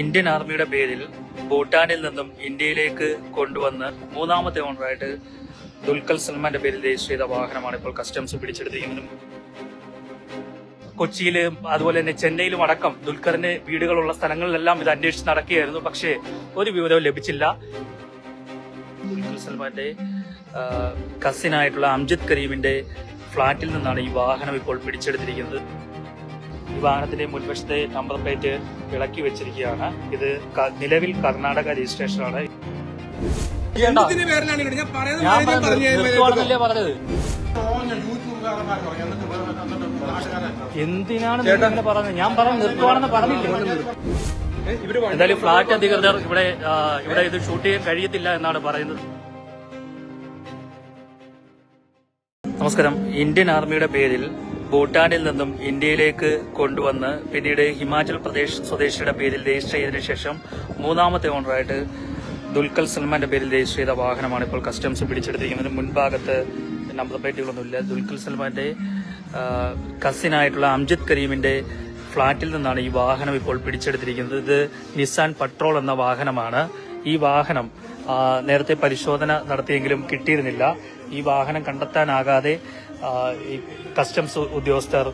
Indian ആർമിയുടെ പേരിൽ ഭൂട്ടാനിൽ നിന്നും ഇന്ത്യയിലേക്ക് കൊണ്ടുവന്ന് മൂന്നാമത്തെ ഓണറായിട്ട് ദുൽഖൽ സൽമാന്റെ പേരിൽ രജിസ്റ്റർ ചെയ്ത വാഹനമാണ് ഇപ്പോൾ കസ്റ്റംസ് പിടിച്ചെടുത്തിരിക്കുന്നത് കൊച്ചിയിൽ അതുപോലെ തന്നെ ചെന്നൈയിലും അടക്കം ദുൽഖറിന്റെ വീടുകളുള്ള സ്ഥലങ്ങളിലെല്ലാം ഇത് അന്വേഷിച്ച് നടക്കുകയായിരുന്നു. പക്ഷേ ഒരു വിവരവും ലഭിച്ചില്ല. ദുൽഖർ സൽമാന്റെ കസിനായിട്ടുള്ള അംജിത് കരീമിന്റെ ഫ്ളാറ്റിൽ നിന്നാണ് ഈ വാഹനം ഇപ്പോൾ പിടിച്ചെടുത്തിരിക്കുന്നത്. വാഹനത്തിന്റെ മുൻവശത്തെ നമ്പർ പ്ലേറ്റ് ഇളക്കി വെച്ചിരിക്കുകയാണ്. ഇത് നിലവിൽ കർണാടക രജിസ്ട്രേഷനാണ്. എന്തിനാണ് ഇങ്ങനെ പറഞ്ഞത്? ഞാൻ പറഞ്ഞു നിർത്തുവാണെന്ന് പറഞ്ഞില്ലേ? എന്തായാലും ഫ്ലാറ്റ് അധികൃതർ ഇവിടെ ഇവിടെ ഇത് ഷൂട്ട് ചെയ്യാൻ കഴിയത്തില്ല എന്നാണ് പറയുന്നത്. നമസ്കാരം. ഇന്ത്യൻ ആർമിയുടെ പേരിൽ ഭൂട്ടാനിൽ നിന്നും ഇന്ത്യയിലേക്ക് കൊണ്ടുവന്ന് പിന്നീട് ഹിമാചൽ പ്രദേശ് സ്വദേശിയുടെ പേരിൽ രജിസ്റ്റർ ചെയ്തതിനു ശേഷം മൂന്നാമത്തെ ഓണറായിട്ട് ദുൽഖൽ സൽമാന്റെ പേരിൽ രജിസ്റ്റർ ചെയ്ത വാഹനമാണ് ഇപ്പോൾ കസ്റ്റംസ് പിടിച്ചെടുത്തിരിക്കുന്നത്. മുൻഭാഗത്ത് നമ്പർ പ്ലേറ്റുകളൊന്നുമില്ല ദുൽഖൽ സൽമാന്റെ കസിനായിട്ടുള്ള അംജിത് കരീമിന്റെ ഫ്ളാറ്റിൽ നിന്നാണ് ഈ വാഹനം ഇപ്പോൾ പിടിച്ചെടുത്തിരിക്കുന്നത്. ഇത് നിസാൻ പട്രോൾ എന്ന വാഹനമാണ്. ഈ വാഹനം നേരത്തെ പരിശോധന നടത്തിയെങ്കിലും കിട്ടിയിരുന്നില്ല. ഈ വാഹനം കണ്ടെത്താനാകാതെ ഈ കസ്റ്റംസ് ഉദ്യോഗസ്ഥർ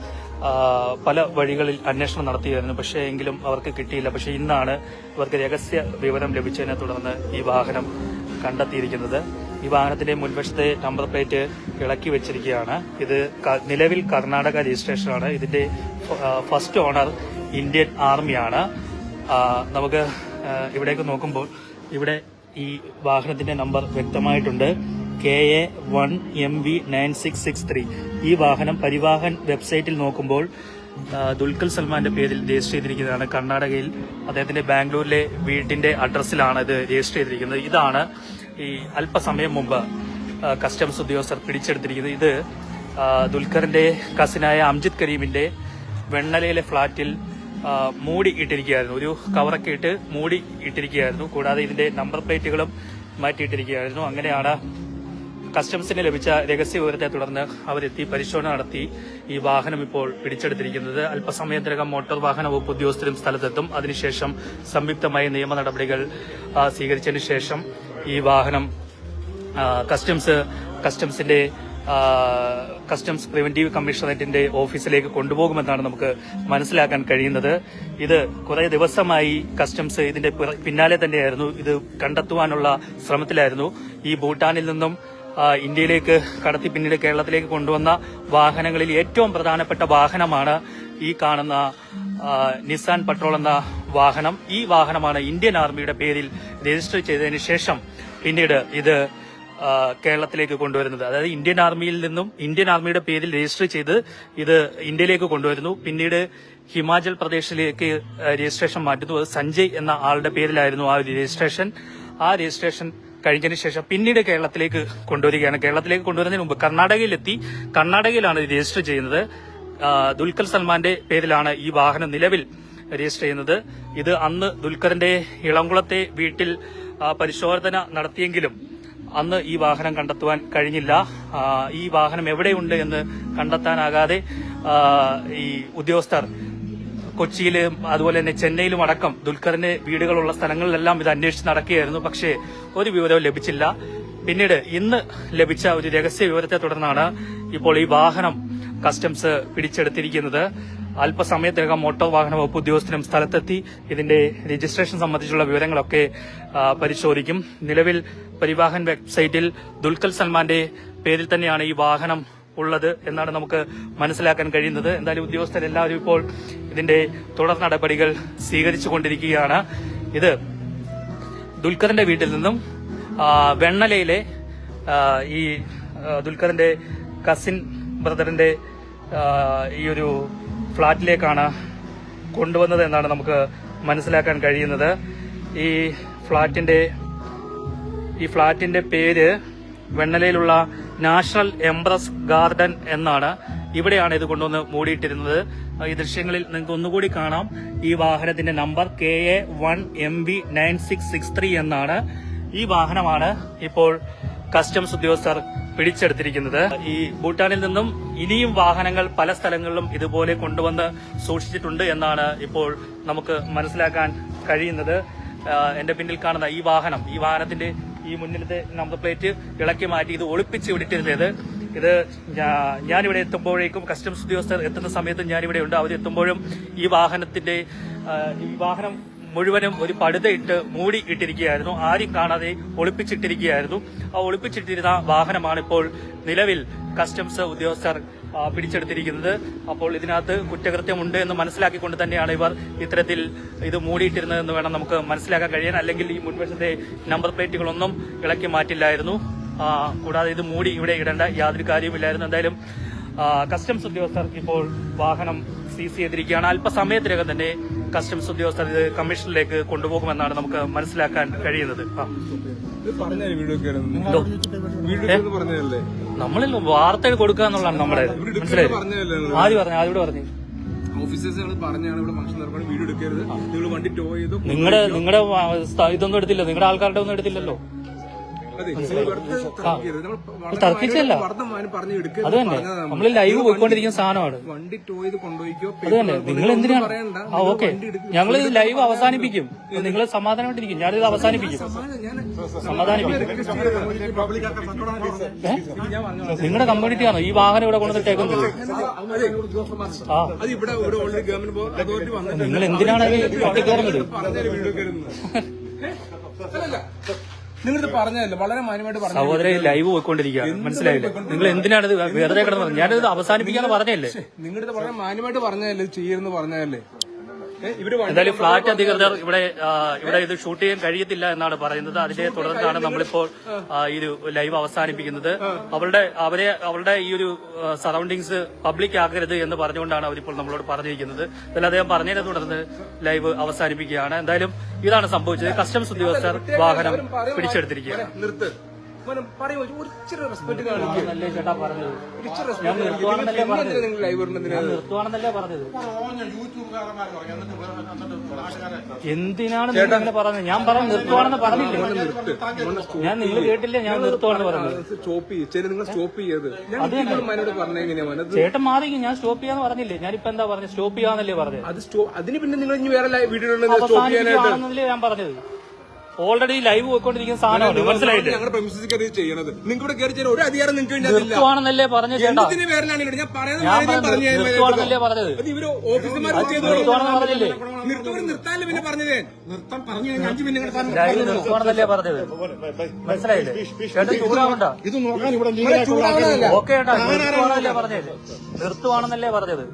പല വഴികളിൽ അന്വേഷണം നടത്തിയായിരുന്നു പക്ഷേ എങ്കിലും അവർക്ക് കിട്ടിയില്ല. പക്ഷേ ഇന്നാണ് ഇവർക്ക് രഹസ്യ വിവരം ലഭിച്ചതിനെ തുടർന്ന് ഈ വാഹനം കണ്ടെത്തിയിരിക്കുന്നത്. ഈ വാഹനത്തിന്റെ മുൻവശത്തെ നമ്പർ പ്ലേറ്റ് ഇളക്കി വെച്ചിരിക്കുകയാണ്. ഇത് നിലവിൽ കർണാടക രജിസ്ട്രേഷനാണ്. ഇതിന്റെ ഫസ്റ്റ് ഓണർ ഇന്ത്യൻ ആർമിയാണ് നമുക്ക് ഇവിടേക്ക് നോക്കുമ്പോൾ ഇവിടെ ഈ വാഹനത്തിന്റെ number വ്യക്തമായിട്ടുണ്ട്. K A one M V nine six six three ഈ വാഹനം പരിവാഹൻ വെബ്സൈറ്റിൽ നോക്കുമ്പോൾ ദുൽഖൽ സൽമാന്റെ പേരിൽ രജിസ്റ്റർ ചെയ്തിരിക്കുന്നതാണ്. കർണാടകയിൽ അദ്ദേഹത്തിന്റെ ബാംഗ്ലൂരിലെ വീട്ടിന്റെ അഡ്രസ്സിലാണ് ഇത് രജിസ്റ്റർ ചെയ്തിരിക്കുന്നത്. ഇതാണ് ഈ അല്പസമയം മുമ്പ് കസ്റ്റംസ് ഉദ്യോഗസ്ഥർ പിടിച്ചെടുത്തിരിക്കുന്നത്. ഇത് ദുൽഖറിന്റെ കസിനായ അംജിത് കരീമിന്റെ വെണ്ണലയിലെ ഫ്ളാറ്റിൽ മൂടി ഇട്ടിരിക്കുകയായിരുന്നു. ഒരു കവറൊക്കെ ഇട്ട് മൂടി ഇട്ടിരിക്കുകയായിരുന്നു. കൂടാതെ ഇതിന്റെ നമ്പർ പ്ലേറ്റുകളും മാറ്റിയിട്ടിരിക്കുകയായിരുന്നു. അങ്ങനെയാണ് കസ്റ്റംസിന് ലഭിച്ച രഹസ്യ വിവരത്തെ തുടർന്ന് അവരെത്തി പരിശോധന നടത്തി. ഈ വാഹനം ഇപ്പോൾ പിടിച്ചെടുത്തിരിക്കുന്നത്. അല്പസമയത്തിനകം മോട്ടോർ വാഹന വകുപ്പ് ഉദ്യോഗസ്ഥരും സ്ഥലത്തെത്തും. അതിനുശേഷം സംയുക്തമായ നിയമ നടപടികൾ സ്വീകരിച്ചതിന് ശേഷം ഈ വാഹനം കസ്റ്റംസ് കസ്റ്റംസിന്റെ കസ്റ്റംസ് പ്രിവന്റീവ് കമ്മീഷണറേറ്റിന്റെ ഓഫീസിലേക്ക് കൊണ്ടുപോകുമെന്നാണ് നമുക്ക് മനസ്സിലാക്കാൻ കഴിയുന്നത്. ഇത് കുറെ ദിവസമായി കസ്റ്റംസ് ഇതിന്റെ പിന്നാലെ തന്നെയായിരുന്നു. ഇത് കണ്ടെത്തുവാനുള്ള ശ്രമത്തിലായിരുന്നു. ഈ ഭൂട്ടാനിൽ നിന്നും ഇന്ത്യയിലേക്ക് കടത്തി പിന്നീട് കേരളത്തിലേക്ക് കൊണ്ടുവന്ന വാഹനങ്ങളിൽ ഏറ്റവും പ്രധാനപ്പെട്ട വാഹനമാണ് ഈ കാണുന്ന നിസാൻ പട്രോൾ എന്ന വാഹനം. ഈ വാഹനമാണ് ഇന്ത്യൻ ആർമിയുടെ പേരിൽ രജിസ്റ്റർ ചെയ്തതിനു ശേഷം പിന്നീട് ഇത് കേരളത്തിലേക്ക് കൊണ്ടുവരുന്നത്. അതായത് ഇന്ത്യൻ ആർമിയിൽ നിന്നും ഇന്ത്യൻ ആർമിയുടെ പേരിൽ രജിസ്റ്റർ ചെയ്ത് ഇത് ഇന്ത്യയിലേക്ക് കൊണ്ടുവരുന്നു. പിന്നീട് ഹിമാചൽ പ്രദേശിലേക്ക് രജിസ്ട്രേഷൻ മാറ്റുന്നു. അത് സഞ്ജയ് എന്ന ആളുടെ പേരിലായിരുന്നു ആ രജിസ്ട്രേഷൻ. ആ രജിസ്ട്രേഷൻ കഴിഞ്ഞതിന് ശേഷം പിന്നീട് കേരളത്തിലേക്ക് കൊണ്ടുവരികയാണ്. കേരളത്തിലേക്ക് കൊണ്ടുവരുന്നതിന് മുമ്പ് കർണാടകയിലെത്തി. കർണാടകയിലാണ് രജിസ്റ്റർ ചെയ്യുന്നത്. ദുൽഖർ സൽമാന്റെ പേരിലാണ് ഈ വാഹനം നിലവിൽ രജിസ്റ്റർ ചെയ്യുന്നത്. ഇത് അന്ന് ദുൽഖറിന്റെ ഇളംകുളത്തെ വീട്ടിൽ പരിശോധന നടത്തിയെങ്കിലും അന്ന് ഈ വാഹനം കണ്ടെത്തുവാൻ കഴിഞ്ഞില്ല. ഈ വാഹനം എവിടെയുണ്ട് എന്ന് കണ്ടെത്താനാകാതെ ഈ ഉദ്യോഗസ്ഥർ കൊച്ചിയിലും അതുപോലെ തന്നെ ചെന്നൈയിലും അടക്കം ദുൽഖറിന്റെ വീടുകളുള്ള സ്ഥലങ്ങളിലെല്ലാം ഇത് അന്വേഷിച്ച് നടക്കുകയായിരുന്നു. പക്ഷേ ഒരു വിവരവും ലഭിച്ചില്ല. പിന്നീട് ഇന്ന് ലഭിച്ച ഒരു രഹസ്യ വിവരത്തെ തുടർന്നാണ് ഇപ്പോൾ ഈ വാഹനം കസ്റ്റംസ് പിടിച്ചെടുത്തിരിക്കുന്നത്. അല്പസമയത്തിനകം മോട്ടോർ വാഹന വകുപ്പ് ഉദ്യോഗസ്ഥരും സ്ഥലത്തെത്തി. ഇതിന്റെ രജിസ്ട്രേഷൻ സംബന്ധിച്ചുള്ള വിവരങ്ങളൊക്കെ പരിശോധിക്കും. നിലവിൽ പരിവാഹൻ വെബ്സൈറ്റിൽ ദുൽഖൽ സൽമാന്റെ പേരിൽ തന്നെയാണ് ഈ വാഹനം ഉള്ളത് എന്നാണ് നമുക്ക് മനസ്സിലാക്കാൻ കഴിയുന്നത്. എന്തായാലും ഉദ്യോഗസ്ഥരെല്ലാവരും ഇപ്പോൾ ഇതിന്റെ തുടർ നടപടികൾ സ്വീകരിച്ചു കൊണ്ടിരിക്കുകയാണ്. ഇത് ദുൽഖറിന്റെ വീട്ടിൽ നിന്നും വെണ്ണലയിലെ ഈ ദുൽഖറിന്റെ കസിൻ ബ്രദറിന്റെ ഈ ഒരു ഫ്ളാറ്റിലേക്കാണ് കൊണ്ടുവന്നത് എന്നാണ് നമുക്ക് മനസ്സിലാക്കാൻ കഴിയുന്നത്. ഈ ഫ്ളാറ്റിന്റെ ഈ ഫ്ളാറ്റിന്റെ പേര് വെണ്ണലയിലുള്ള നാഷണൽ എംബ്രസ് ഗാർഡൻ എന്നാണ് ഇവിടെയാണ് ഇത് കൊണ്ടുവന്ന് മൂടിയിട്ടിരുന്നത്. ഈ ദൃശ്യങ്ങളിൽ നിങ്ങൾക്ക് ഒന്നുകൂടി കാണാം. ഈ വാഹനത്തിന്റെ number K A one M V nine six six three എന്നാണ്. ഈ വാഹനമാണ് ഇപ്പോൾ കസ്റ്റംസ് ഉദ്യോഗസ്ഥർ പിടിച്ചെടുത്തിരിക്കുന്നത്. ഈ ഭൂട്ടാനിൽ നിന്നും ഇനിയും വാഹനങ്ങൾ പല സ്ഥലങ്ങളിലും ഇതുപോലെ കൊണ്ടുവന്ന് സൂക്ഷിച്ചിട്ടുണ്ട് എന്നാണ് ഇപ്പോൾ നമുക്ക് മനസ്സിലാക്കാൻ കഴിയുന്നത്. എന്റെ പിന്നിൽ കാണുന്ന ഈ വാഹനം ഈ വാഹനത്തിന്റെ ഈ മുന്നിലത്തെ നമ്പർ പ്ലേറ്റ് ഇളക്കി മാറ്റി ഇത് ഒളിപ്പിച്ച് വിട്ടിരുന്നത് ഇത് ഞാനിവിടെ എത്തുമ്പോഴേക്കും കസ്റ്റംസ് ഉദ്യോഗസ്ഥർ എത്തുന്ന സമയത്ത് ഞാനിവിടെ ഉണ്ട്. അവർ എത്തുമ്പോഴും ഈ വാഹനത്തിന്റെ ഈ വാഹനം മുഴുവനും ഒരു പടുതയിട്ട് മൂടി ഇട്ടിരിക്കുകയായിരുന്നു. ആരും കാണാതെ ഒളിപ്പിച്ചിട്ടിരിക്കുകയായിരുന്നു. ആ ഒളിപ്പിച്ചിട്ടിരുന്ന വാഹനമാണ് ഇപ്പോൾ നിലവിൽ കസ്റ്റംസ് ഉദ്യോഗസ്ഥർ പിടിച്ചെടുത്തിരിക്കുന്നത്. അപ്പോൾ ഇതിനകത്ത് കുറ്റകൃത്യമുണ്ട് എന്ന് മനസ്സിലാക്കിക്കൊണ്ട് തന്നെയാണ് ഇവർ ഇത്തരത്തിൽ ഇത് മൂടിയിട്ടിരുന്നതെന്ന് വേണം നമുക്ക് മനസ്സിലാക്കാൻ കഴിയാൻ. അല്ലെങ്കിൽ ഈ മുൻവശത്തെ നമ്പർ പ്ലേറ്റുകളൊന്നും ഇളക്കി മാറ്റില്ലായിരുന്നു. കൂടാതെ ഇത് മൂടി ഇവിടെ ഇടേണ്ട യാതൊരു കാര്യവുമില്ലായിരുന്നു. എന്തായാലും കസ്റ്റംസ് ഉദ്യോഗസ്ഥർ ഇപ്പോൾ വാഹനം സീസ് ചെയ്തിരിക്കുകയാണ്. അല്പസമയത്തിനകം തന്നെ കസ്റ്റംസ് ഉദ്യോഗസ്ഥർ ഇത് കമ്മീഷനിലേക്ക് കൊണ്ടുപോകുമെന്നാണ് നമുക്ക് മനസ്സിലാക്കാൻ കഴിയുന്നത്. നമ്മളിൽ വാർത്തകൾ കൊടുക്കുക എന്നുള്ളതാണ് നമ്മുടെ മനസ്സിലായി ആദ്യം പറഞ്ഞു ആദ്യം പറഞ്ഞു. നിങ്ങളുടെ നിങ്ങളുടെ ഇതൊന്നും എടുത്തില്ല. നിങ്ങളുടെ ആൾക്കാരുടെ ഒന്നും എടുത്തില്ലല്ലോ. തർക്കിച്ചല്ല. അത് തന്നെ. നമ്മൾ. നമ്മൾ ലൈവ് പോയിക്കൊണ്ടിരിക്കുന്ന സാധനമാണ്. വണ്ടി ടോ ചെയ്ത് കൊണ്ടുപോയിക്കോ അത് തന്നെ. നിങ്ങൾ എന്തിനാണ്? ആ ഓക്കെ ഞങ്ങൾ ഇത് ലൈവ് അവസാനിപ്പിക്കും. നിങ്ങൾ സമാധാനമായിട്ടിരിക്കും. ഞാനിത് അവസാനിപ്പിക്കും. ഞാൻ സമാധാനിപ്പിക്കും. നിങ്ങളുടെ കമ്മ്യൂണിറ്റിയാണോ ഈ വാഹനം ഇവിടെ കൊണ്ടുവന്നിട്ടേക്കുന്നത് ആ. അത് ഇവിടെ ഇവിടെ ഓൾറെഡി ഗവൺമെന്റ് അതോറിറ്റി വന്നിട്ട് നിങ്ങൾ എന്തിനാണ് ഇത് നിങ്ങളിത് പറഞ്ഞതല്ലേ? വളരെ മാന്യമായിട്ട് പറഞ്ഞു സഹോദരെ ലൈവ് പോയിക്കൊണ്ടിരിക്കുകയാണ്. മനസ്സിലായില്ലേ? നിങ്ങൾ എന്തിനാണ് ഇത് വെറുതെ കിടന്നത് ഞാനിത് അവസാനിപ്പിക്കാന്ന് പറഞ്ഞല്ലേ നിങ്ങളിത് വളരെ മാന്യമായിട്ട് പറഞ്ഞതല്ലേ? ഇത് ചെയ്യരുന്ന് പറഞ്ഞതല്ലേ? എന്തായാലും ഫ്ളാറ്റ് അധികൃതർ ഇവിടെ ഇവിടെ ഇത് ഷൂട്ട് ചെയ്യാൻ കഴിയത്തില്ല എന്നാണ് പറയുന്നത്. അതിനെ തുടർന്നാണ് നമ്മളിപ്പോൾ ഈ ഒരു ലൈവ് അവസാനിപ്പിക്കുന്നത്. അവരുടെ അവരെ അവരുടെ ഈ ഒരു സറൗണ്ടിങ്സ് പബ്ലിക് ആക്കരുത് എന്ന് പറഞ്ഞുകൊണ്ടാണ് അവരിപ്പോൾ നമ്മളോട് പറഞ്ഞിരിക്കുന്നത്. എന്നാലും അദ്ദേഹം പറഞ്ഞതിനെ തുടർന്ന് ലൈവ് അവസാനിപ്പിക്കുകയാണ്. എന്തായാലും ഇതാണ് സംഭവിച്ചത്. കസ്റ്റംസ് ഉദ്യോഗസ്ഥർ വാഹനം പിടിച്ചെടുത്തിരിക്കുകയാണ്. നിർത്ത്. മോനെ, പറയൂ ഒരു ഇച്ചിരി റെസ്പെക്ട് പറഞ്ഞത്. ഇച്ചിരി റെസ്പെക്ട് നിങ്ങൾ ലൈവ് ഇടുന്നതിന്? നിർത്തുവാണെന്നല്ലേ എന്തിനാണ് നിങ്ങൾ ഇങ്ങനെ പറഞ്ഞത്? ഞാൻ പറഞ്ഞു നിർത്തുവാണെന്ന് പറഞ്ഞില്ല? ഞാൻ നിങ്ങൾ കേട്ടില്ല? ഞാൻ നിർത്തുവാണെന്ന് പറഞ്ഞത്. സ്റ്റോപ്പ് ചെയ്യും. നിങ്ങൾ സ്റ്റോപ്പ് ചെയ്യത് ഞാൻ മനോട് പറഞ്ഞ? ചേട്ടൻ മാറി ഞാൻ സ്റ്റോപ്പ് ചെയ്യാന്ന് പറഞ്ഞില്ലേ? ഞാനിപ്പോ എന്താ പറഞ്ഞത്? സ്റ്റോപ്പ് ചെയ്യാന്നല്ലേ പറഞ്ഞത്. അത് അതിന് പിന്നെ നിങ്ങൾ ഇനി വേറെ വീഡിയോ സ്റ്റോപ്പ് ചെയ്യാനായിട്ട് ഞാൻ പറഞ്ഞത്. ഓൾറെഡി ലൈവ് പോയിക്കൊണ്ടിരിക്കുന്ന സാധനമാണ്. മനസ്സിലായില്ലേ? ഞങ്ങളുടെ പ്രമിസിക്ക് അത് ചെയ്യണത്. നിങ്ങൾക്ക് ഇവിടെ കയറി ചെയ്യാൻ ഒരു അധികാരം നിങ്ങൾക്ക് നിർത്തുവാണെന്നല്ലേ പറഞ്ഞ പേരിലാണ് ഇവിടെ ഞാൻ പറയുന്നത് പറഞ്ഞത് ഇവർ ഓഫീസർമാർ നിർത്തുവാണെന്ന് പറഞ്ഞില്ലേ? നിർത്തവർ നിർത്താനല്ലേ പിന്നെ പറഞ്ഞതേ? നിർത്താൻ പറഞ്ഞു അഞ്ച് മിനിറ്റ് നിർത്തുവാണെന്നല്ലേ പറഞ്ഞത്? മനസ്സിലായില്ലേ? ചേട്ടൻ ചൂടാവണ്ട. ഇത് നോക്കാൻ ഇവിടെ ഓക്കെ പറഞ്ഞത്? നിർത്തുവാണെന്നല്ലേ പറഞ്ഞത്?